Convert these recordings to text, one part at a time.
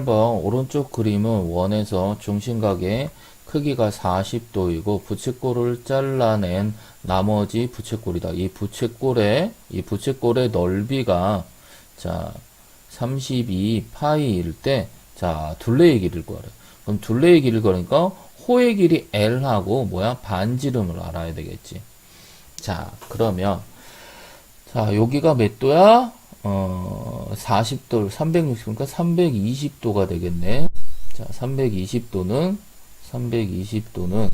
8번 오른쪽 그림은 원에서 중심각의 크기가 40도이고 부채꼴을 잘라낸 나머지 부채꼴이다. 이 부채꼴의 이 부채꼴의 넓이가 자 32 파이일 때 자 둘레의 길이를 구하래. 그럼 둘레의 길이를 구하니까 호의 길이 L하고 뭐야 반지름을 알아야 되겠지. 자 그러면 자 여기가 몇 도야? 어 40도 360 그러니까 320도가 되겠네. 자 320도는 320도는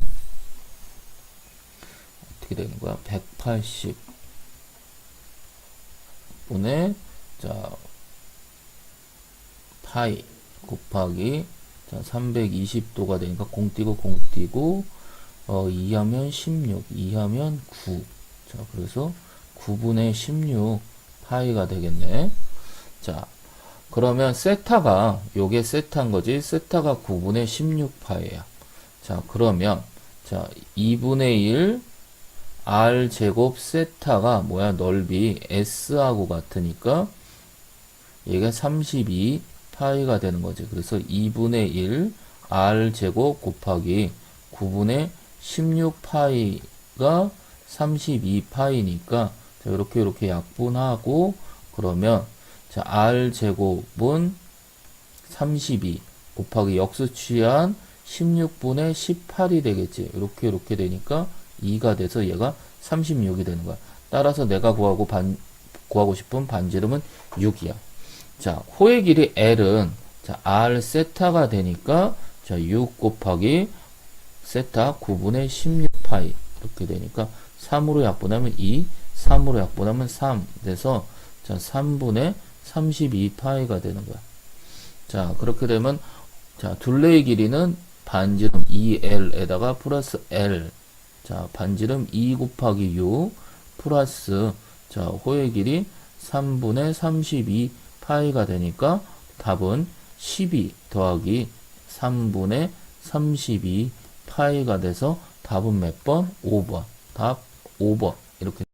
어떻게 되는 거야? 180 분의 자 파이 곱하기 자 320도가 되니까 공 띄고 공 띄고 어 2 하면 16 2 하면 9 자 그래서 9분의 16 파이가 되겠네 자 그러면 세타가 요게 세타인 거지? 세타가 9분의 16 파이야. 자 그러면 자 2분의 1 r 제곱 세타가 뭐야? 넓이 s하고 같으니까 얘가 32 파이가 되는 거지. 그래서 2분의 1 r 제곱 곱하기 9분의 16 파이가 32 파이니까 자, 이렇게 이렇게 약분하고 그러면 자, r 제곱은 32 곱하기 역수 취한 16분의 18이 되겠지. 이렇게 이렇게 되니까 2가 돼서 얘가 36이 되는 거야. 따라서 내가 구하고 반 구하고 싶은 반지름은 6이야. 자, 호의 길이 L은 자, R 세타가 되니까 자, 6 곱하기 세타 9분의 16파이 이렇게 되니까 3으로 약분하면 2, 3으로 약분하면 3 돼서 자, 3분의 32파이가 되는 거야. 자, 그렇게 되면 자, 둘레의 길이는 반지름 2L에다가 플러스 L 자, 반지름 2 곱하기 6 플러스 자, 호의 길이 3분의 32 파이가 되니까 답은 12 더하기 3분의 32 파이가 돼서 답은 몇 번? 5번. 답 5번. 이렇게